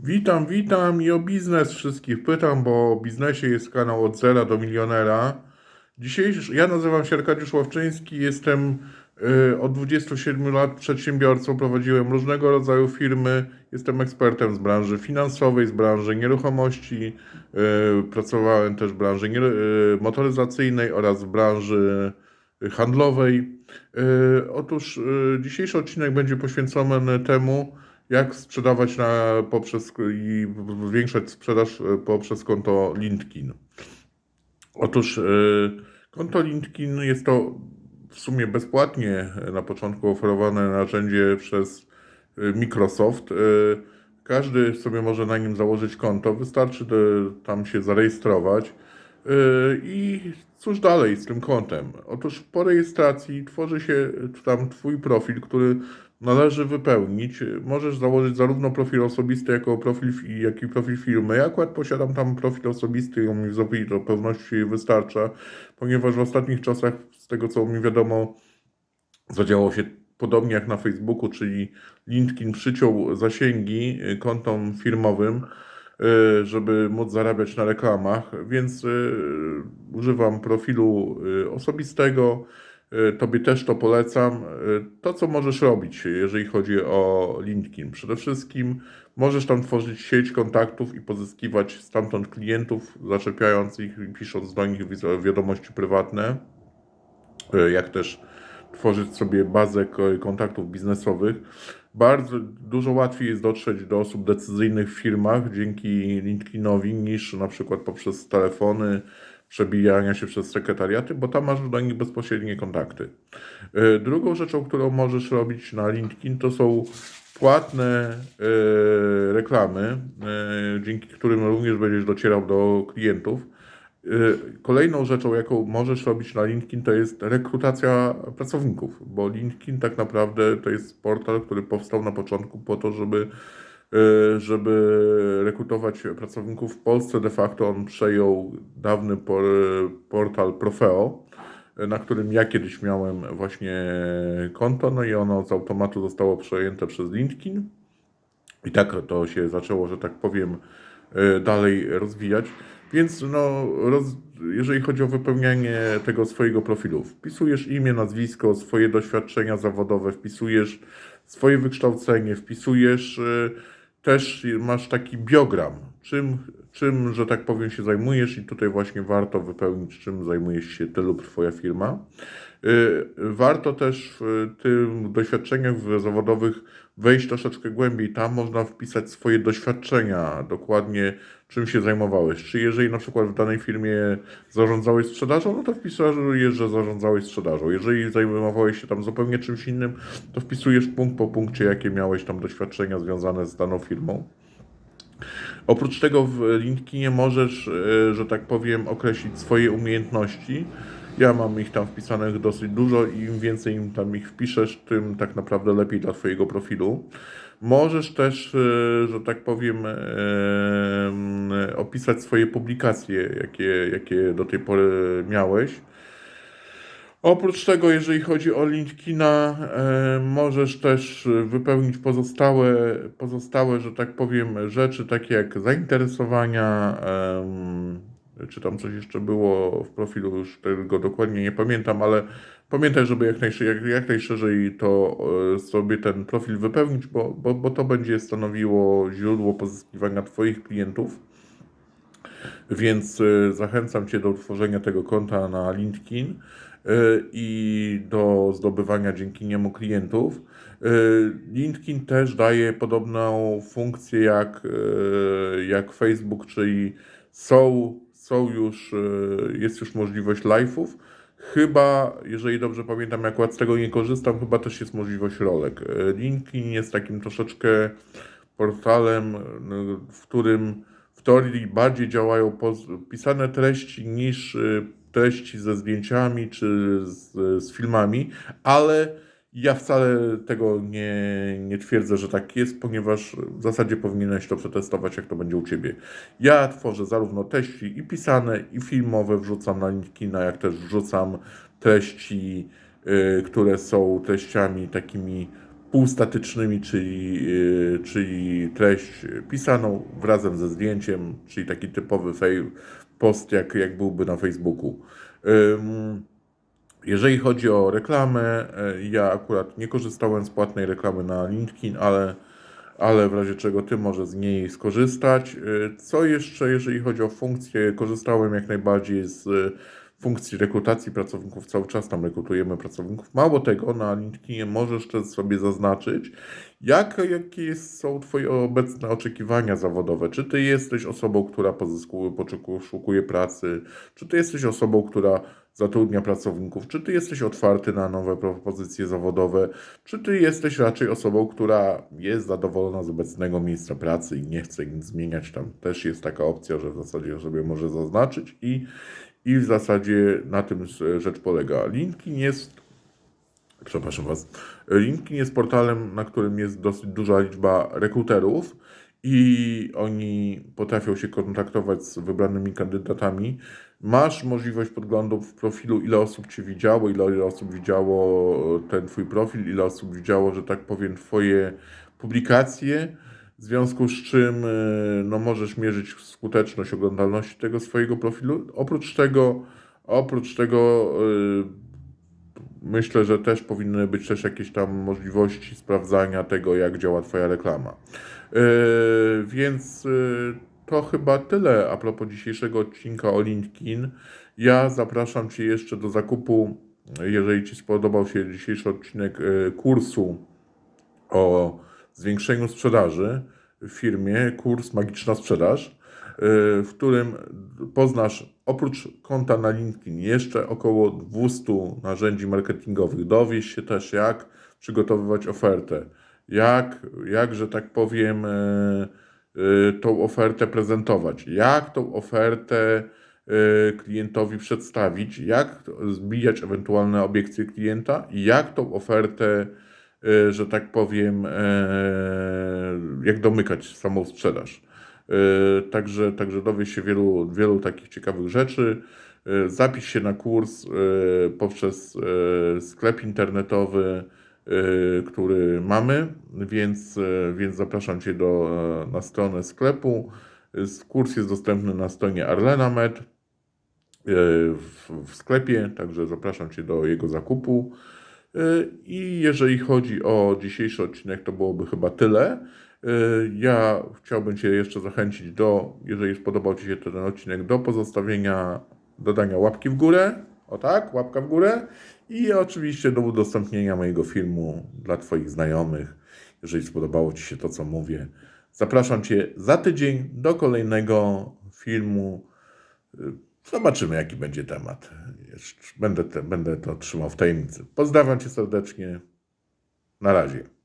Witam, witam i o biznes wszystkich pytam, bo o biznesie jest kanał od zera do milionera. Dzisiejszy, ja nazywam się Arkadiusz Ławczyński, jestem y, od 27 lat przedsiębiorcą, prowadziłem różnego rodzaju firmy, jestem ekspertem z branży finansowej, z branży nieruchomości, y, pracowałem też w branży y, motoryzacyjnej oraz w branży handlowej. Y, Otóż y, dzisiejszy odcinek będzie poświęcony temu, jak sprzedawać na, poprzez i zwiększać sprzedaż y, poprzez konto LinkedIn. Otóż y, konto LinkedIn jest to w sumie bezpłatnie y, na początku oferowane narzędzie przez Microsoft. Każdy sobie może na nim założyć konto, wystarczy tam się zarejestrować. I cóż dalej z tym kontem? Otóż po rejestracji tworzy się tam Twój profil, który należy wypełnić. Możesz założyć zarówno profil osobisty, jako profil, fi- jak i profil firmy. Ja akurat posiadam tam profil osobisty on mi w do pewności wystarcza, ponieważ w ostatnich czasach, z tego co mi wiadomo, zadziało się podobnie jak na Facebooku, czyli LinkedIn przyciął zasięgi y, kontom firmowym, y, żeby móc zarabiać na reklamach, więc y, używam profilu osobistego. Y, Tobie też to polecam. Y, To, co możesz robić, jeżeli chodzi o LinkedIn, przede wszystkim możesz tam tworzyć sieć kontaktów i pozyskiwać stamtąd klientów, zaczepiając ich i pisząc do nich wi- wiadomości prywatne e, jak też tworzyć sobie bazę ko- kontaktów biznesowych. Bardzo dużo łatwiej jest dotrzeć do osób decyzyjnych w firmach dzięki LinkedInowi niż na przykład poprzez telefony, przebijania się przez sekretariaty, bo tam masz do nich bezpośrednie kontakty. E, Drugą rzeczą, którą możesz robić na LinkedIn, to są płatne e, reklamy, e, dzięki którym również będziesz docierał do klientów. Y, Kolejną rzeczą, jaką możesz robić na LinkedIn, to jest rekrutacja pracowników, bo LinkedIn tak naprawdę to jest portal, który powstał na początku po to, żeby, y, żeby rekrutować pracowników w Polsce. De facto on przejął dawny por, portal Profeo, na którym ja kiedyś miałem właśnie konto, no i ono z automatu zostało przejęte przez LinkedIn. I tak to się zaczęło, że tak powiem, e, dalej rozwijać. Więc no, roz, jeżeli chodzi o wypełnianie tego swojego profilu, wpisujesz imię, nazwisko, swoje doświadczenia zawodowe, wpisujesz swoje wykształcenie, wpisujesz e, też masz taki biogram, czym, czym, że tak powiem, się zajmujesz i tutaj właśnie warto wypełnić, czym zajmujesz się ty lub twoja firma. Y, Warto też w tym doświadczeniach zawodowych wejść troszeczkę głębiej. Tam można wpisać swoje doświadczenia, dokładnie czym się zajmowałeś. Czy jeżeli na przykład w danej firmie zarządzałeś sprzedażą, no to wpisujesz, że zarządzałeś sprzedażą. Jeżeli zajmowałeś się tam zupełnie czymś innym, to wpisujesz punkt po punkcie, jakie miałeś tam doświadczenia związane z daną firmą. Oprócz tego w LinkedInie możesz, e, że tak powiem, określić swoje umiejętności. Ja mam ich tam wpisanych dosyć dużo i im więcej im tam ich wpiszesz, tym tak naprawdę lepiej dla Twojego profilu. Możesz też, e, że tak powiem, e, opisać swoje publikacje, jakie, jakie do tej pory miałeś. Oprócz tego, jeżeli chodzi o LinkedIna, e, możesz też e, wypełnić pozostałe, pozostałe, że tak powiem, rzeczy, takie jak zainteresowania, czy tam coś jeszcze było w profilu, już tego dokładnie nie pamiętam, ale pamiętaj, żeby jak, najszy, jak, jak najszerzej to e, sobie ten profil wypełnić, bo, bo, bo to będzie stanowiło źródło pozyskiwania Twoich klientów. Więc y, zachęcam Cię do utworzenia tego konta na LinkedIn i do zdobywania dzięki niemu klientów. Y, LinkedIn też daje podobną funkcję jak, y, jak Facebook, czyli są, są już, jest już możliwość live'ów. Chyba, jeżeli dobrze pamiętam, jak akurat z tego nie korzystam, chyba też jest możliwość rolek. LinkedIn jest takim troszeczkę portalem, w którym w teorii bardziej działają pisane treści niż treści ze zdjęciami czy z, z filmami, ale ja wcale tego nie, nie twierdzę, że tak jest, ponieważ w zasadzie powinieneś to przetestować, jak to będzie u Ciebie. Ja tworzę zarówno treści i pisane, i filmowe, wrzucam na LinkedIna, jak też wrzucam treści, y, które są treściami takimi półstatycznymi, czyli, yy, czyli treść pisaną razem ze zdjęciem, czyli taki typowy fej- post, jak, jak byłby na Facebooku. Jeżeli chodzi o reklamę, e, ja akurat nie korzystałem z płatnej reklamy na LinkedIn, ale, ale w razie czego ty może z niej skorzystać. E, Co jeszcze, jeżeli chodzi o funkcje, korzystałem jak najbardziej z funkcji rekrutacji pracowników. Cały czas tam rekrutujemy pracowników. Mało tego, na LinkedInie możesz też sobie zaznaczyć, jak, jakie są Twoje obecne oczekiwania zawodowe. Czy Ty jesteś osobą, która pozyskuje, poszukuje pracy, czy Ty jesteś osobą, która zatrudnia pracowników, czy Ty jesteś otwarty na nowe propozycje zawodowe, czy Ty jesteś raczej osobą, która jest zadowolona z obecnego miejsca pracy i nie chce nic zmieniać. Tam też jest taka opcja, że w zasadzie sobie może zaznaczyć i, i w zasadzie na tym rzecz polega. LinkedIn jest przepraszam Was, LinkedIn jest portalem, na którym jest dosyć duża liczba rekruterów i oni potrafią się kontaktować z wybranymi kandydatami. Masz możliwość podglądu w profilu, ile osób Cię widziało, ile osób widziało ten Twój profil, ile osób widziało, że tak powiem, Twoje publikacje. W związku z czym y, no, możesz mierzyć skuteczność oglądalności tego swojego profilu. Oprócz tego, oprócz tego y, myślę, że też powinny być też jakieś tam możliwości sprawdzania tego, jak działa Twoja reklama. Yy, więc to chyba tyle a propos dzisiejszego odcinka o LinkedIn. Ja zapraszam Cię jeszcze do zakupu, jeżeli Ci spodobał się dzisiejszy odcinek kursu o zwiększeniu sprzedaży w firmie, kurs Magiczna Sprzedaż, yy, w którym poznasz oprócz konta na LinkedIn jeszcze około 200 narzędzi marketingowych. Dowiesz się też, jak przygotowywać ofertę, jak, jak że tak powiem, yy, yy, tą ofertę prezentować, jak tą ofertę klientowi przedstawić, jak zbijać ewentualne obiekcje klienta. I jak tą ofertę y, że tak powiem, e, jak domykać samą sprzedaż. E, Także, także dowiesz się wielu, wielu takich ciekawych rzeczy. E, Zapisz się na kurs e, poprzez e, sklep internetowy, e, który mamy, więc, e, więc zapraszam Cię do, e, na stronę sklepu. E, Kurs jest dostępny na stronie Arlena Med w, w sklepie, także zapraszam Cię do jego zakupu. Y, I jeżeli chodzi o dzisiejszy odcinek, to byłoby chyba tyle. Y, Ja chciałbym Cię jeszcze zachęcić do, jeżeli spodobał Ci się ten odcinek, do pozostawienia, dodania łapki w górę. O tak, łapka w górę. I oczywiście do udostępnienia mojego filmu dla Twoich znajomych, jeżeli spodobało Ci się to, co mówię. Zapraszam Cię za tydzień do kolejnego filmu. Zobaczymy, jaki będzie temat. Będę, te, będę to trzymał w tajemnicy. Pozdrawiam Cię serdecznie. Na razie.